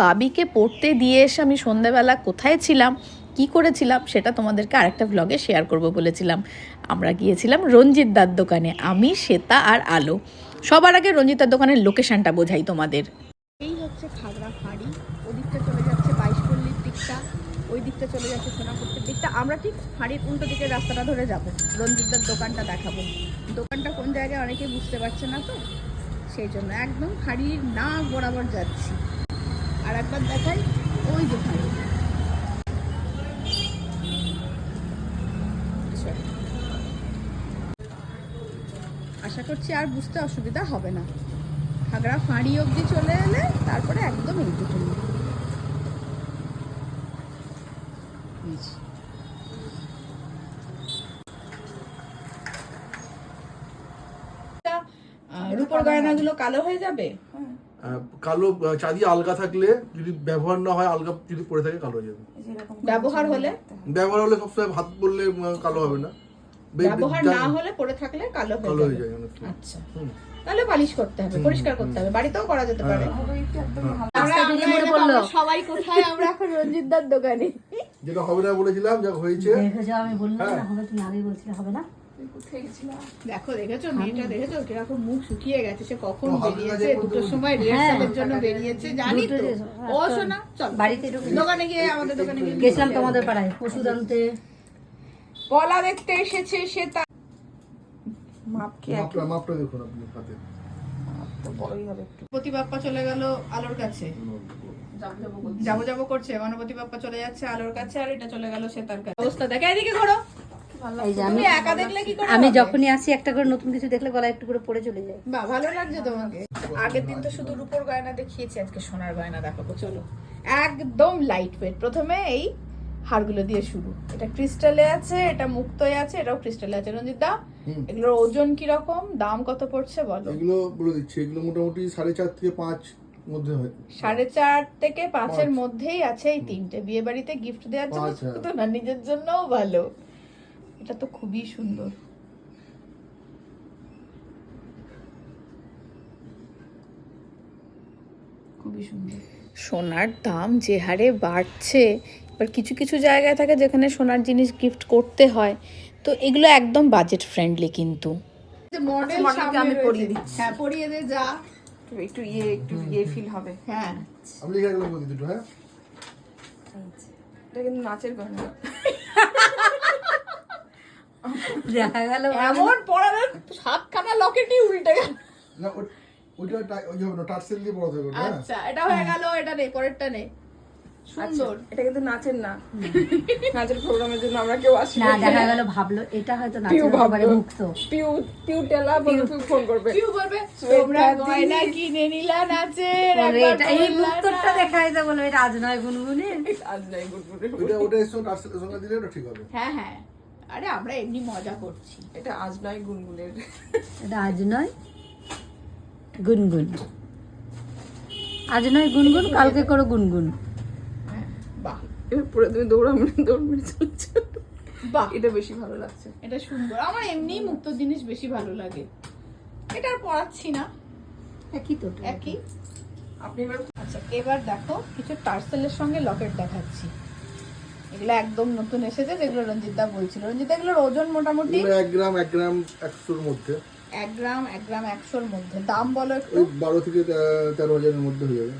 বাবিকে পড়তে দিয়ে এসে আমি সন্ধ্যাবেলা কোথায় ছিলাম, কি করেছিলাম সেটা তোমাদেরকে আরেকটা ব্লগে শেয়ার করব বলেছিলাম। আমরা গিয়েছিলাম রঞ্জিত দার দোকানে, আমি, শ্বেতা আর আলো। সবার আগে রঞ্জিতার দোকানের লোকেশনটা বোঝাই তোমাদের। এই হচ্ছে খাগড়া ফাঁড়ি, ওদিকটা চলে যাচ্ছে বাইশপল্লির দিকটা ওই দিকটা চলে যাচ্ছে সোনাপুরের দিকটা। আমরা ঠিক ফাঁড়ির উল্টো দিকের রাস্তাটা ধরে যাব রঞ্জিতদার দোকানটা দেখাবো। দোকানটা কোন জায়গায় অনেকে বুঝতে পারছে না তো, সেই জন্য একদম ফাঁড়ির না বরাবর যাচ্ছি। আর একবার দেখাই ওই। আশা করছি আর বুঝতে অসুবিধা হবে না। খাগড়া ফাঁড়ি অবধি চলে এলে তারপরে একদম এইটুকু রূপর গয়নাগুলো কালো হয়ে যাবে? কালো চাঁদি আলগা থাকলে যদি ব্যবহার না হয় আলগা যদি পড়ে থাকে কালো হয়ে যাবে। ব্যবহার হলে? ব্যবহার হলে সবসময় হাত পড়লে কালো হবে না। ব্যবহার না হলে পড়ে থাকলে কালো কালো হয়ে হয়ে যায় আচ্ছা। তাহলে পালিশ করতে হবে পরিষ্কার করতে হবে বাড়িতেও করা যেতে পারে। হ্যাঁ। এরকম সবাই কোথায়? আমরা এখন রঞ্জিত দার দোকানে। যেটা হবে না বলেছিলাম যা হয়েছে। দেখে যাও আমি বললাম হ্যাঁ। না হবে তুমি আগেই বলছিলে হবে না। দেখো দেখেছ? মেয়েটা দেখেছ? কীরকম মুখ শুকিয়ে গেছে। সে কখন বেরিয়েছে? দুটোর সময় রিহার্সালের জন্য বেরিয়েছে জানি তো। ও শোনা চল। বাড়িতে দোকানে গিয়ে আমাদের দোকানে গিয়ে গেছিলাম তোমাদের পাড়ায় ওষুধ আনতে। কলা দেখতে এসেছে সে তার মাপকে মাপটা মাপটা দেখুন আপনি হাতে। গণপতি বাপ্পা চলে গেল আলোর কাছে। যাব যাব করছে। গণপতি বাপ্পা চলে যাচ্ছে আলোর কাছে আর এটা চলে গেল সে তার কাছে। অবস্থা দেখে এদিকে ঘোরো। এই যে আমি একা দেখলে কি করে আমি যখনই আসি একটা করে নতুন কিছু দেখলে গলা একটু করে পড়ে চলে যায়। বাহ ভালো লাগছে তোমাকে? আগের দিন তো শুধু রূপোর গয়না দেখিয়েছি আজকে সোনার গয়না দেখাবো। চলো। একদম লাইট ওয়েট প্রথমে এই হারগুলো দিয়ে শুরু। এটা ক্রিস্টালে আছে এটা মুক্তয় আছে এটাও ক্রিস্টালে আছে। রঞ্জিত দা এগুলোর ওজন কি রকম দাম কত পড়ছে বলো? এগুলো বলে দিচ্ছি এগুলো মোটামুটি সাড়ে চার থেকে পাঁচ মধ্যে হয়। সাড়ে চার থেকে পাঁচের মধ্যেই আছে এই তিনটে। বিয়ে বাড়িতে গিফট দেওয়ার জন্য হ্যাঁ। শুধু না নিজের জন্যও ভালো। এটা তো খুবই সুন্দর। খুবই সুন্দর। সোনার দাম যে হারে বাড়ছে এবার কিছু কিছু জায়গায় থাকে যেখানে সোনার জিনিস গিফট করতে হয় তো এগুলো একদম বাজেট ফ্রেন্ডলি কিন্তু। মডেল আমি পরিয়ে দিচ্ছি। হ্যাঁ পরিয়ে দে যা। একটু একটু ইয়ে একটু ইয়ে ফিল হবে। হ্যাঁ। আমি লিখে রাখলাম দুটো হ্যাঁ? এটা কিন্তু নাচের গয়না দেখা গেল এমন পড়াবে সাতখানা লকেটই উল্টে গেল। না ওইটা টা- ওই যে টার্সেল দিয়ে পড়াতে হবে হ্যাঁ। আচ্ছা এটা হয়ে গেল এটা নেই পরেরটা নেই। সুন্দর। এটা কিন্তু নাচের না। নাচের প্রোগ্রামের জন্য আমরা কেউ আসি না দেখা গেল ভাবলো এটা হয়তো নাচের ব্যাপারে মুক্ত। পিউ পিউ টেলা বলে ফোন করবে। কেউ বলবে তোমরা গয়না কিনে নিলা নাচে এটা এই মুক্তটা দেখাই দেয় বলবে এটা আজ নয় গুনগুনে। আজ নাই গুডগুডে ওইটা ওটা এসে দিলে ওটা ঠিক হবে। হ্যাঁ হ্যাঁ। আরে আমরা এমনি মজা করছি। এটা আজ নয় গুনগুনের। এটা আজ নয় গুনগুন। আজ নয় গুনগুন কালকে করো গুনগুন। হ্যাঁ বাহ। এবার পুরো তুমি দৌড়া মেরে দৌড় মেরে চলছো। বাহ। এটা বেশি ভালো লাগছে। এটা সুন্দর। আমার এমনি মুক্ত জিনিস বেশি ভালো লাগে। এটা আর পড়াচ্ছি না। একই তো একই। আপনি এবার আচ্ছা এবার দেখো কিছু টার্সেলের সঙ্গে লকেট দেখাচ্ছি। এগুলো একদম নতুন এসেছে যেগুলো রঞ্জিত দা বলছিল। রঞ্জিত এগুলোর ওজন মোটামুটি এক গ্রাম এক গ্রাম একশোর মধ্যে। এক গ্রাম এক গ্রাম একশোর মধ্যে। দাম বলো একটু? বারো থেকে তেরো হাজারের মধ্যে হয়ে যাবে।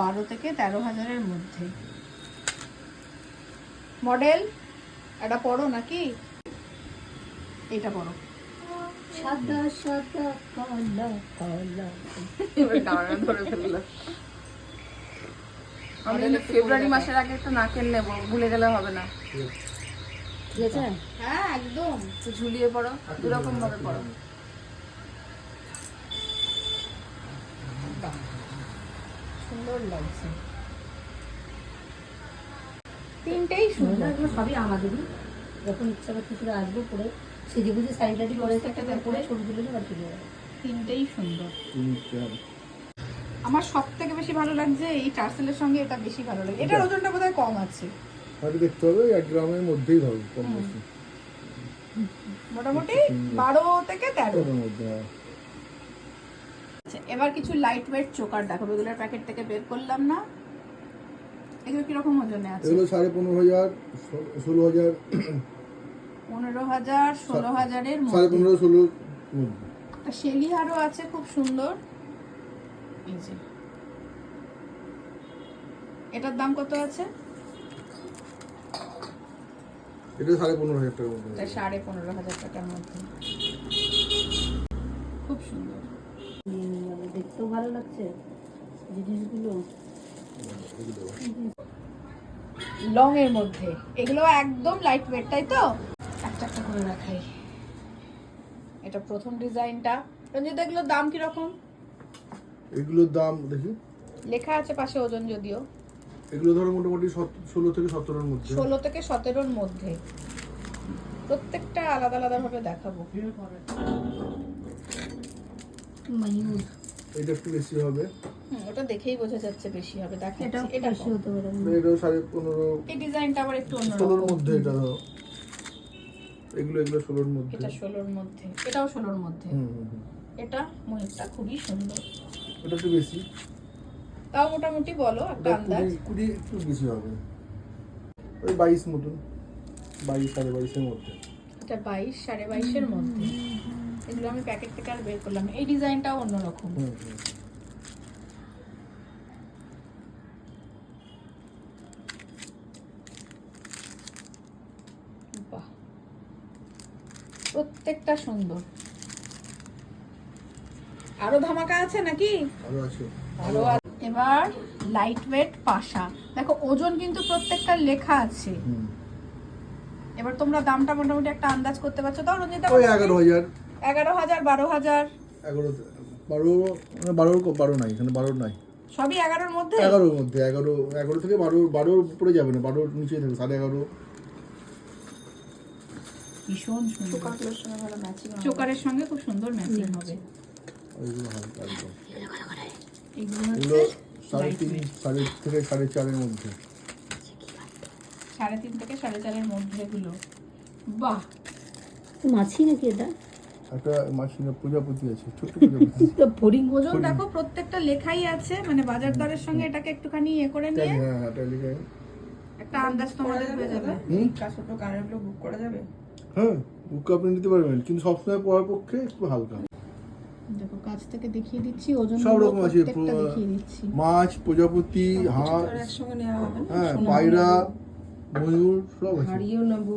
বারো থেকে তেরো হাজারের মধ্যে। মডেল? এটা পড়ো নাকি? এটা পড়ো। সাদা সাদা কালা কালা। এবার ধরে ফেলল। আমি ফেব্রুয়ারি মাসের আগে একটা নাকেল নেব ভুলে গেলে হবে না। ঠিক আছে হ্যাঁ একদম। তো ঝুলিয়ে পড়ো দুরকম ভাবে পড়ো। সুন্দর লাগছে। তিনটেই সুন্দর। এগুলো সবই আমাদেরই। যখন ইচ্ছা করছে শুধু আসব পরে সেজে গুজে শাড়ি টাড়ি পরে একটা পরে ছবি তুলে চলে যাবে। তিনটেই সুন্দর। আমার সব থেকে বেশি ভালো লাগছে এই টার্সেলের সঙ্গে এটা বেশি ভালো লাগে। এটার ওজনটা বোধহয় কম আছে। হয়তো দেখতে হবে এক গ্রামের মধ্যেই হবে কম বেশি। মোটামুটি বারো থেকে তেরো। হ্যাঁ। আচ্ছা এবার কিছু লাইট ওয়েট চোকার দেখো এগুলোর প্যাকেট থেকে বের করলাম না। এগুলো কীরকম ওজনে আছে? এগুলো সাড়ে পনেরো হাজার ষোলো হাজার পনেরো হাজার ষোলো হাজারের সাড়ে পনেরো শেলি হারও আছে খুব সুন্দর। এই যে এটার দাম কত আছে? এটা সাড়ে পনেরো হাজার টাকার মধ্যে। সাড়ে পনেরো হাজার টাকার মধ্যে। খুব সুন্দর। দেখতেও ভালো লাগছে। জিনিসগুলো। লং এর মধ্যে। এগুলো একদম লাইট ওয়েট তাই তো? একটা একটা করে রাখাই। এটা প্রথম ডিজাইনটা। রঞ্জিত এগুলোর দাম কীরকম? এগুলোর দাম দেখি। লেখা আছে পাশে ওজন যদিও। এগুলো ধরো মোটামুটি ষোলো থেকে সতেরোর মধ্যে। ষোলো থেকে সতেরোর মধ্যে। প্রত্যেকটা আলাদা আলাদা ভাবে দেখাবো এটা একটু বেশি হবে। হুম, ওটা দেখেই বোঝা যাচ্ছে বেশি হবে। এটা দেখাচ্ছি এটা বেশি হতে পারে এটাও সাড়ে পনেরো এই ডিজাইনটা আবার একটু অন্য ষোলোর মধ্যে এটা ধরো। এগুলো এগুলো ষোলোর মধ্যে। এটা ষোলোর মধ্যে। এটাও ষোলোর মধ্যে। এটা ময়ূরটা খুবই সুন্দর। এটা একটু বেশি। তাও মোটামুটি বলো একটা আন্দাজ কুড়ি একটু বেশি হবে। ওই বাইশ মতন। বাইশ সাড়ে বাইশের মধ্যে। এটা বাইশ সাড়ে বাইশের মধ্যে। এগুলো আমি প্যাকেট থেকে আর বের করলাম। এই ডিজাইনটাও অন্যরকম। প্রত্যেকটা সুন্দর। আরও ধামাকা আছে নাকি? আরও আছে। আরও এবার লাইট ওয়েট পাশা। দেখো ওজন কিন্তু প্রত্যেকটা লেখা আছে। এবার তোমরা দামটা মোটামুটি একটা আন্দাজ করতে পারছ। তাও রঞ্জিতা ওই এগারো হাজার। এগারো হাজার বারো হাজার। এগারো বারো মানে বারোর বারো নাই এখানে বারো নাই। সবই এগারোর মধ্যে? এগারোর মধ্যে এগারো এগারো থেকে বারো বারোর উপরে যাবে না বারোর নিচে থাকবে সাড়ে এগারো। ভীষণ সুন্দর। কাপড়ের সঙ্গে ভালো ম্যাচিং চোকারের সঙ্গে খুব সুন্দর ম্যাচিং হবে। ওইগুলো হালকা একদম। এগুলো এগুলো সাড়ে তিন সাড়ে থেকে সাড়ে চারের মধ্যে। সাড়ে তিন থেকে সাড়ে চারের মধ্যে এগুলো বাহ! মাছি নাকি এটা? একটা মাসিনা প্রজাপতি আছে ছোট্ট প্রজাপতি। ফরিং ওজন? দেখো প্রত্যেকটা লেখাই আছে মানে বাজার দরের সঙ্গে এটাকে একটুখানি ইয়ে করে নিয়ে হ্যাঁ একটা আন্দাজ তোমাদের হয়ে যাবে। বুক করা যাবে? হ্যাঁ বুক আপনি নিতে পারবেন কিন্তু সবসময় পড়ার পক্ষে একটু হালকা। দেখো কাছ থেকে দেখিয়ে দিচ্ছি ওজন সব রকম আছে দেখিয়ে দিচ্ছি। মাছ প্রজাপতি হাঁস একসঙ্গে নেওয়া হবে না? হ্যাঁ পায়রা ময়ূর সব আছে। হারিয়েও নেব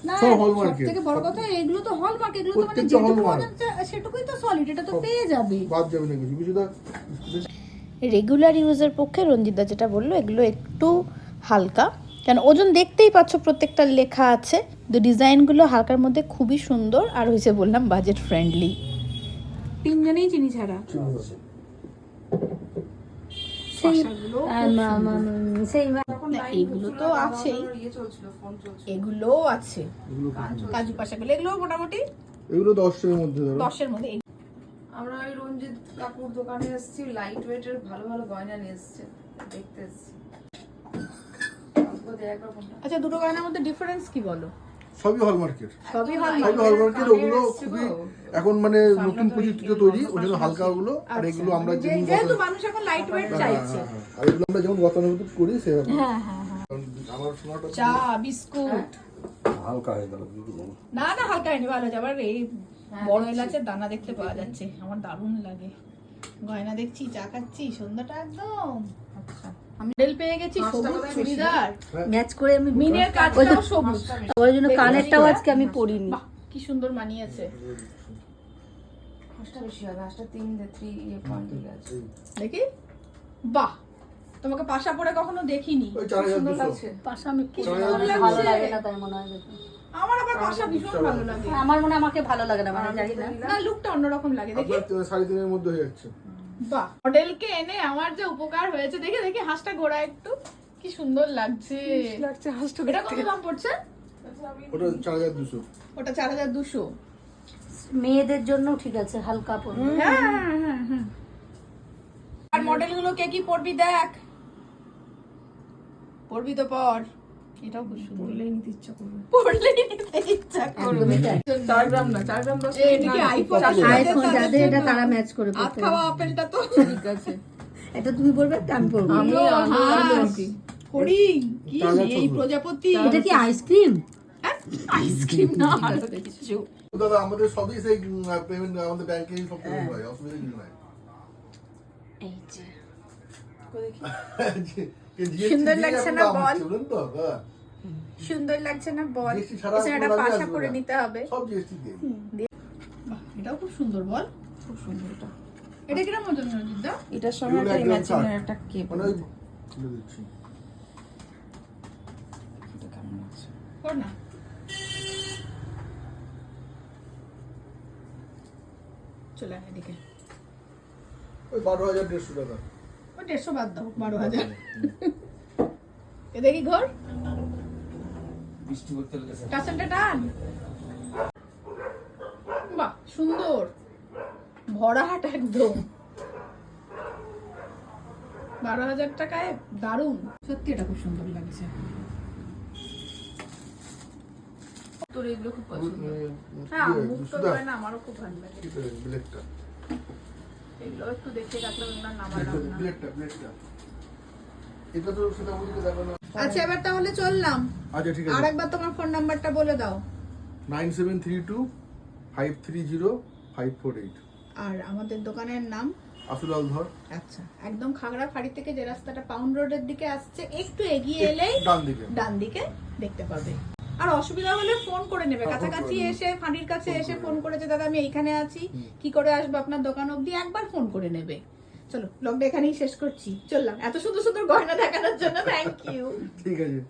সব থেকে বড় কথা এগুলো তো হলমার্ক এগুলো তো মানে যেটুকু সেটুকুই তো সলিড এটা তো পেয়ে যাবে। বাদ যাবে না কিছু। কিছুটা রেগুলার ইউজের পক্ষে রঞ্জিতা যেটা বলল এগুলো একটু হালকা। কেন ওজন দেখতেই পাচ্ছ প্রত্যেকটা লেখা আছে। তো ডিজাইনগুলো হালকার মধ্যে খুবই সুন্দর আর হয়েছে বললাম বাজেট ফ্রেন্ডলি তিনজনেই চিনি ছাড়া? এগুলো তো আছেই। এগুলোও আছে। কাজু পাশাগুলো এগুলো মোটামুটি এগুলো দশের মধ্যে দশের মধ্যে। আমরা ওই রঞ্জিত কাকুর দোকানে এসেছি লাইট ওয়েটের ভালো ভালো গয়না নিয়ে এসছে। দেখতে এসেছি? আচ্ছা দুটো গয়নার মধ্যে ডিফারেন্স কি বলো? সবই হলমার্কের সবই সবই হলমার্কের ওগুলো খুবই এখন মানে নতুন প্রযুক্তিতে তৈরি ওই জন্য হালকা ওগুলো আর এগুলো আমরা যেমন আচ্ছা। যেহেতু মানুষ এখন লাইট ওয়েট হ্যাঁ, চাইছে। হ্যাঁ, হ্যাঁ। আর এগুলো আমরা যেমন গতানুগতিক করি সেরকম। হ্যাঁ হ্যাঁ হ্যাঁ। আমার সোনাটা চা বিস্কুট। হালকা হয়ে গেল না না হালকা হয়নি ভালো আছে আবার এই বড় এলাচের দানা দেখতে পাওয়া যাচ্ছে। আমার দারুণ লাগে। গয়না দেখছি চা খাচ্ছি সন্ধ্যাটা একদম। আচ্ছা আমি রেল পেয়ে গেছি সবুজ চুড়িদার। ম্যাচ করে আমি মিনের কাজটাও সবুজ। ওই জন্য কানেরটাও আজকে আমি পরিনি। কি সুন্দর মানিয়েছে। হাঁসটা বেশি হবে হাঁসটা তিন থ্রি ইয়ে দেখি। বাহ তোমাকে পাশা পরে কখনো দেখিনি। ওই সুন্দর লাগছে। পাশা আমি কি সুন্দর হাজার ভালো দুশো। লাগে না তাই মনে হয়। আমার আবার পাশা ভীষণ ভালো লাগে। আমার মনে হয় আমাকে ভালো লাগে না মানে জানি না। না লুকটা অন্যরকম লাগে দেখি। তিনের মধ্যে হয়ে যাচ্ছে। বাহ। মডেলকে এনে আমার যে উপকার হয়েছে দেখে দেখি হাঁসটা ঘোরা একটু। কি সুন্দর লাগছে। লাগছে হাঁসটা এটা কত দাম পড়ছে? ওটা চার হাজার দুশো। ওটা চার হাজার দুশো। মেয়েদের জন্য ঠিক আছে হালকা পরবে হ্যাঁ হ্যাঁ হ্যাঁ হ্যাঁ। আর মডেলগুলো কে কি পরবি দেখ? পরবি তো পর। এটাও খুব সুন্দর। বললেই নিতে ইচ্ছা করবে। পরলেই নিতে ইচ্ছা করবে। চার গ্রাম না চার গ্রাম দশ এটা কি আইফোন আইফোন যাদের এটা তারা ম্যাচ করে পড়তে খাওয়া আপেলটা তো। ঠিক আছে। একটা তুমি পড়বে? একটা আমি পড়ব। আমি আলু আর কি এই প্রজাপতি? এটা কি আইসক্রিম? আইসক্রিম না। আরও কিছু দাদা আমাদের সবই সেই পেমেন্ট আমাদের ব্যাংকে সব পেমেন্ট হয় অসুবিধা কিছু নাই। এই যে সুন্দর লাগছে না বল? হ্যাঁ। সুন্দর লাগছে না বল? লাভই পাশা করে নিতে হবে। সব জিএসটি দিয়ে এটাও খুব সুন্দর বল। খুব সুন্দর এটা। এটা কিরম ওজন রঞ্জিতদা এটার সঙ্গে একটা একদম একটা কেপ মানে ওই খুলে দিচ্ছি। কেমন আছে কর না। চলে আয় এদিকে। ওই বারো হাজার দেড়শো টাকা। দেড়শো বাদ দাও বারো হাজার। দেখি ঘর। টাসেলটা টান। বাহ সুন্দর। একদম। বারো হাজার টাকায় দারুণ। সত্যি এটা খুব সুন্দর লাগছে। তোর এগুলো খুব পছন্দ। হ্যাঁ মুখ তো না আমারও খুব ভালো লাগে। এগুলো একটু দেখে রাখলাম না নামালাম না। ব্লেডটা ব্লেডটা এটা তো সেটা বুঝতে দেখানো আচ্ছা এবার তাহলে চললাম। আচ্ছা ঠিক আছে। একবার তোমার ফোন নাম্বারটা বলে দাও। Nine seven three two five three zero five four eight. আর আমাদের দোকানের নাম? আসুলাল ধর। আচ্ছা একদম খাগড়া ফাড়ি থেকে যে রাস্তাটা পাউন্ড রোডের দিকে আসছে একটু এগিয়ে এলেই ডান দিকে। ডান দিকে দেখতে পাবে। আর অসুবিধা হলে ফোন করে নেবে। হ্যাঁ, কাছাকাছি এসে ফাঁড়ির কাছে এসে ফোন করে যে দাদা আমি এইখানে আছি। কি করে আসব আপনার দোকান অব্দি একবার ফোন করে নেবে। চলো ব্লগটা এখানেই শেষ করছি। চললাম। এত সুন্দর সুন্দর গয়না দেখানোর জন্য থ্যাংক ইউ ঠিক আছে।